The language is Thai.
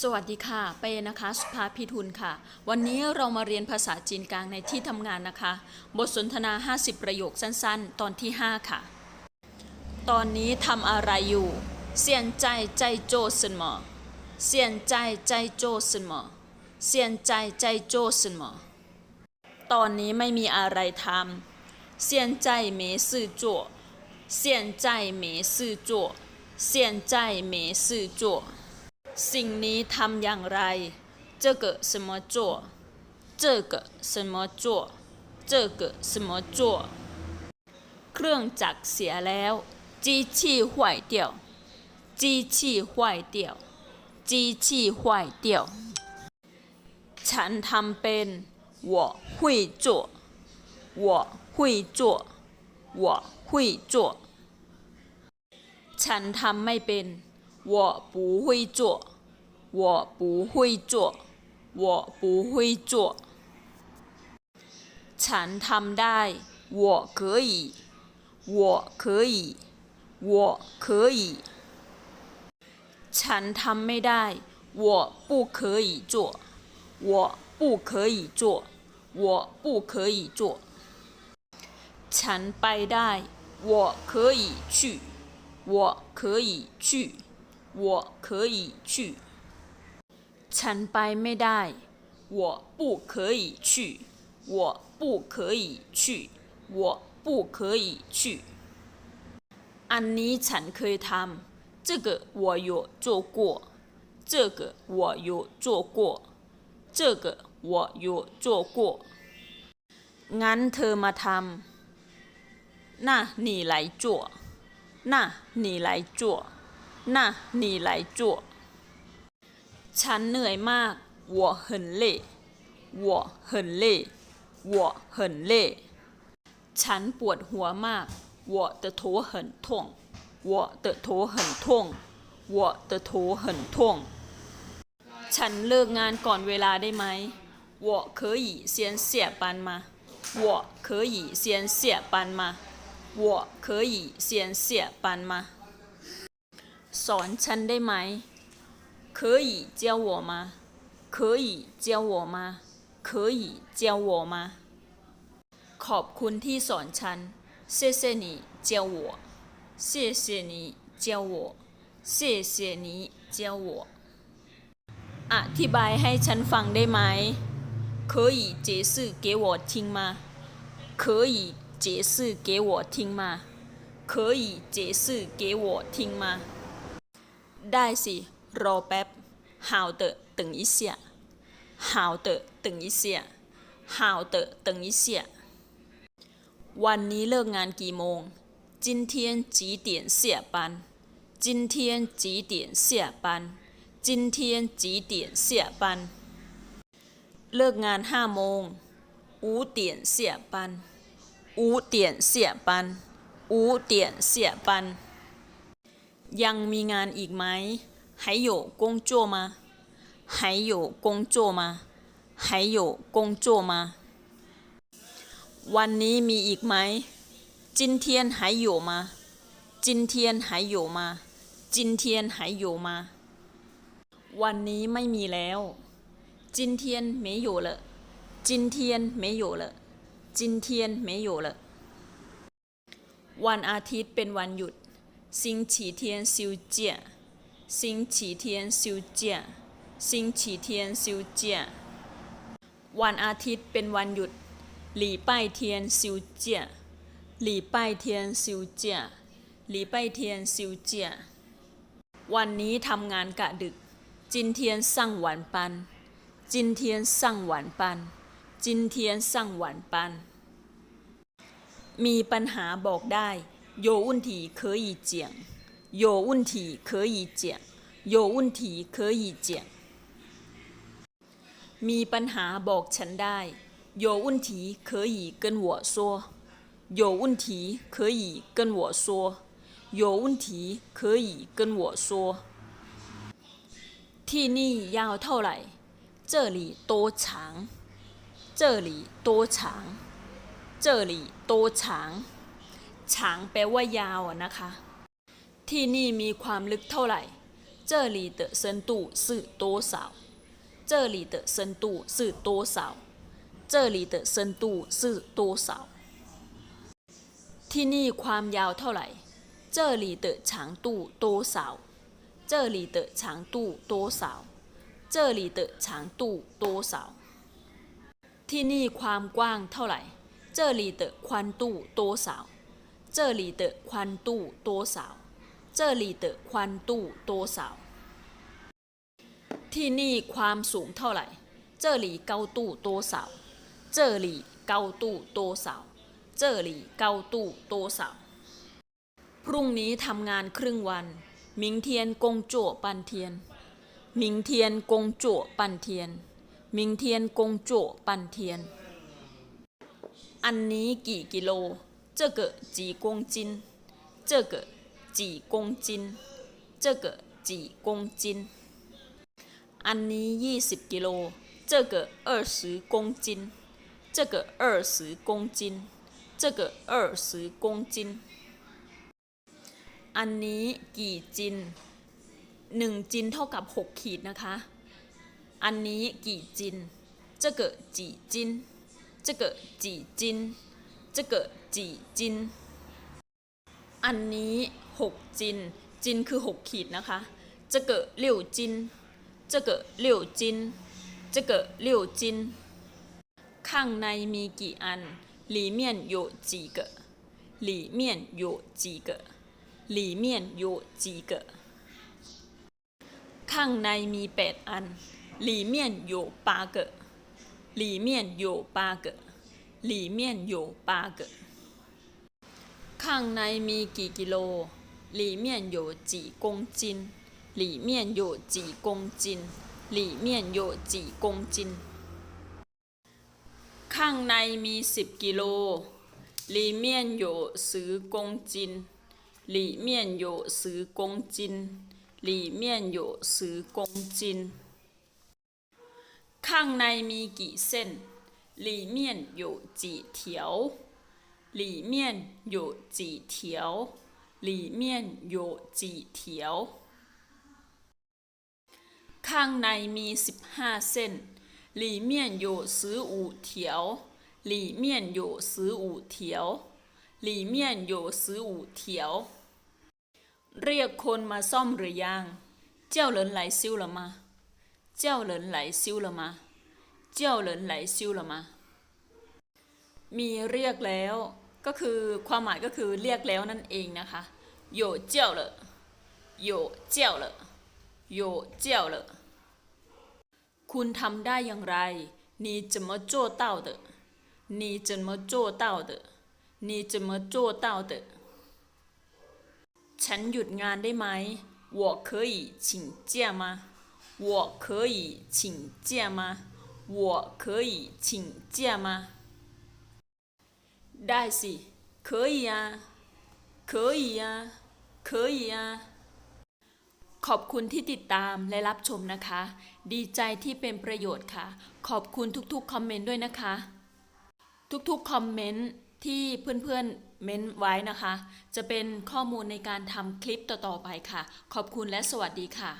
สวัสดีค่ะ เป้นะคะ สุภาพิทุลค่ะ วันนี้เรามาเรียนภาษาจีนกลางในที่ทำงานนะคะ บทสนทนา 50 ประโยคสั้นๆ ตอนที่ 5 ค่ะ ตอนนี้ทำอะไรอยู่现在在做什么现在在做什么现在在做什么ตอนนี้ไม่มีอะไรทำ现在没事做现在没事做现在没事做 สิ่งนี้ทำอย่างไร这个什么做这个什么做这个什么做เครื่องจักรเสียแล้ว机器坏掉机器坏掉机器坏掉ฉันทำเป็น我会做我会做我会做ฉันทำไม่เป็น 我不会做我不会做我不会做ฉันทำได้我可以我可以我可以ฉันทำไม่ได้我不可以做我不可以做我不可以做ฉันไปได้我可以去我可以去 我可以去ฉันไปไม่ได้我不可以去我不可以去我不可以去อันนี้ฉันเคยทำ这个我有做过这个我有做过这个我有做过งั้นเธอมาทำ那你来做那你来做 那你来做ฉันเหนื่อยมาก我很累我很累我很累ฉันปวดหัวมาก我的头很痛我的头很痛我的头很痛ฉันเลิกงานก่อนเวลาได้ไหม我可以先下班吗我可以先下班吗我可以先下班吗 สอนฉันได้ไหม可以教我吗可以教我吗可以教我吗ขอบคุณที่สอนฉัน谢谢你教我谢谢你教我谢谢你教我อธิบายให้ฉันฟังได้ไหม可以解释给我听吗可以解释给我听吗可以解释给我听吗 ได้สิ รอแป๊บหาวเตะตึงอีเสียหาวเตะตึงอีเสียหาวเตะตึงอีเสียวันนี้เลิกงานกี่โมง今天几点下班今天几点下班今天几点下班เลิกงานห้าโมง五点下班五点下班五点下班นอู งมีงานอีกไหม还有工作吗还有工作吗还有工作吗วันนี้มีอีกไหม今天还有吗今天还有吗今天还有吗วันนี้ไม่มีแล้ว今天没有了今天没有了今天没有了วันอาทิตย์เป็นวันหยุด 星期天休假星期天休假星期天休假วันอาทิตย์เป็นวันหยุด礼拜天休假礼拜天休假礼拜天休假วันนี้ทำงานกะดึก今天上晚班今天上晚班今天上晚班มีปัญหาบอกได้ 有问题可以讲有问题可以讲有问题可以讲มีปัญหาบอกฉันได้有问题可以跟我说有问题可以跟我说有问题可以跟我说ที่นี่ยาวเท่าไหร่这里多长这里多长这里多长 长แปลว่ายาวอะนะคะ ที่นี่มีความลึกเท่าไหร่ 这里的深度是多少？这里的深度是多少？这里的深度是多少？ที่นี่ความยาวเท่าไหร่这里的长度多少这里的长度多少这里的长度多少ที่นี่ความกว้างเท่าไหร่这里的宽度多少 这里的宽度多少这里的宽度多少ที่นี่ความสูงเท่าไหร่这里高度多少这里高度多少这里高度多少พรุ่งนี้ทำงานครึ่งวัน明天工作半天明天工作半天明天工作半天อันนี้กี่กิโล 这个几公斤这个几公斤这个几公斤อันนี้20กิโล这个20公斤这个20公斤这个20公斤อันนี้กี่จินหนึ่งจินเท่ากับ 6 ขีดนะคะ อันนี้กี่จิน这个几斤这个几斤 这个几斤อันนี้ 6 จิน จินคือ 6 ขีดนะคะ这个六斤这个六斤这个六斤ข้างในมีกี่อัน里面有几个里面有几个里面有几个ข้างในมีแปดอัน里面有八个里面有八个 หลี่เมียนอยู่ปาเกข้างในมีกี่กิโลหลี่เมียนอยู่จีกงจินหลี่เมียนอยู่จีกงจินหลี่เมียนอยู่จีกงจิน ข้างในมีสิบกิโลหลี่เมียนอยู่ซื้อกงจินหลี่เมียนอยู่ซื้อกงจินหลี่เมียนอยู่ซื้อกงจิน ข้างในมีกี่เส้น 里面有几条里面有几条里面有几条ข้างในมีสิบห้าเส้น里面有十五条里面有十五条里面有十五条เรียกคนมาซ่อมหรือยังเจ้าเหรินไหลซิ่ว了吗เจ้าเหรินไหลซิ่ว了吗 เจ้าเหรินไหลซิ่ว了吗มีเรียกแล้ว ก็คือความหมายก็คือเรียกแล้วนั่นเองนะคะ有叫了有叫了有叫了คุณทำได้อย่างไร你怎么做到的你怎么做到的你怎么做到的ฉันหยุดงานได้ไหม我可以请假吗我可以请假吗 我可以请假吗ได้สิ可以啊可以啊可以啊ขอบคุณที่ติดตามและรับชมนะคะ ดีใจที่เป็นประโยชน์ค่ะ ขอบคุณทุกๆคอมเมนต์ด้วยนะคะ ทุกๆคอมเมนต์ที่เพื่อนๆเม้นไว้นะคะ จะเป็นข้อมูลในการทำคลิปต่อๆไปค่ะ ขอบคุณและสวัสดีค่ะ